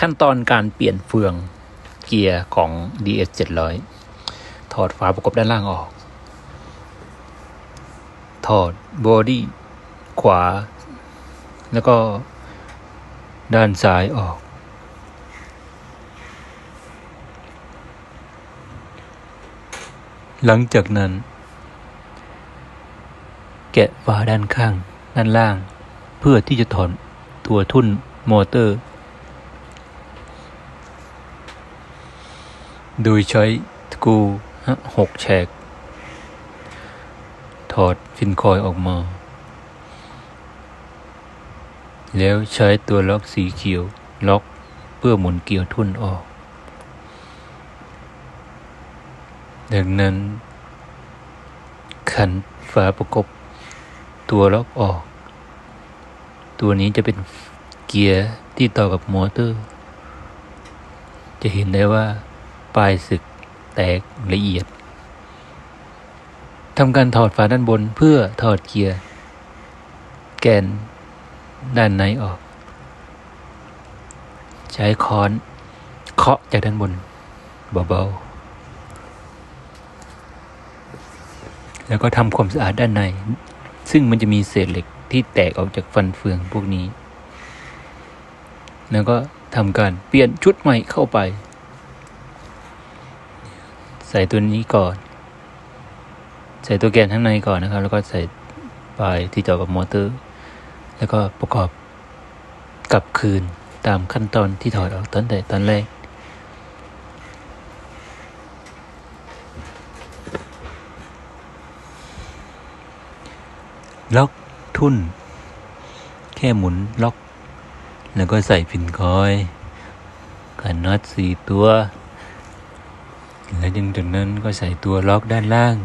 ขั้นตอนการเปลี่ยนเฟืองเกียร์ของ DS 700 ถอดฝาประกบด้านล่างออก ถอดบอดี้ขวา แล้วก็ด้านซ้ายออก หลังจากนั้น แกะฝาด้านข้างด้านล่าง เพื่อที่จะถอนตัวทุ่นมอเตอร์ โดยใช้ตะกูหกแฉก ถอดฟินคอยออกมา แล้วใช้ตัวล็อกสีเขียว ล็อกเพื่อหมุนเกียวทุ่นออก ดังนั้น ขันฝาประกบ ตัวล็อกออก ตัวนี้จะเป็นเกียร์ที่ต่อกับมอเตอร์ จะเห็นได้ว่า ปลายศึกแตกละเอียดทำการถอดฝาด้านบนเพื่อถอดเกียร์ แกนด้านในออก ใช้ค้อนเคาะจากด้านบนเบาๆ แล้วก็ทำความสะอาดด้านใน ซึ่งมันจะมีเศษเหล็กที่แตกออกจากฟันเฟืองพวกนี้ แล้วก็ทำการเปลี่ยนชุดใหม่เข้าไป ใส่ตัวนี้ก่อน ใส่ตัวแกนข้างในก่อนนะครับ แล้วก็ใส่ปลายที่ต่อกับมอเตอร์ แล้วก็ประกอบกลับคืนตามขั้นตอนที่ถอดออกตั้งแต่ตอนแรกล็อกทุ่น แค่หมุนล็อก แล้วก็ใส่พินคอยกันน็อตสี่ตัว แล้วยังจากนั้นก็ใส่ตัวล็อกด้านล่าง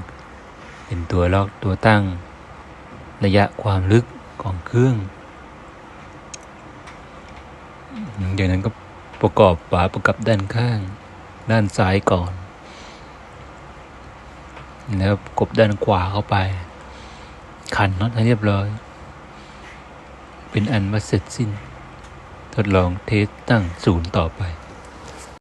เป็นตัวล็อกตัวตั้ง ระยะความลึกของเครื่องหลังจากนั้นก็ประกอบฝาประกับด้านข้าง ด้านซ้ายก่อน แล้วกบด้านขวาเข้าไป ขันน็อตให้เรียบร้อย เป็นอันว่าเสร็จสิ้น ทดลองเทสตั้งศูนย์ต่อไป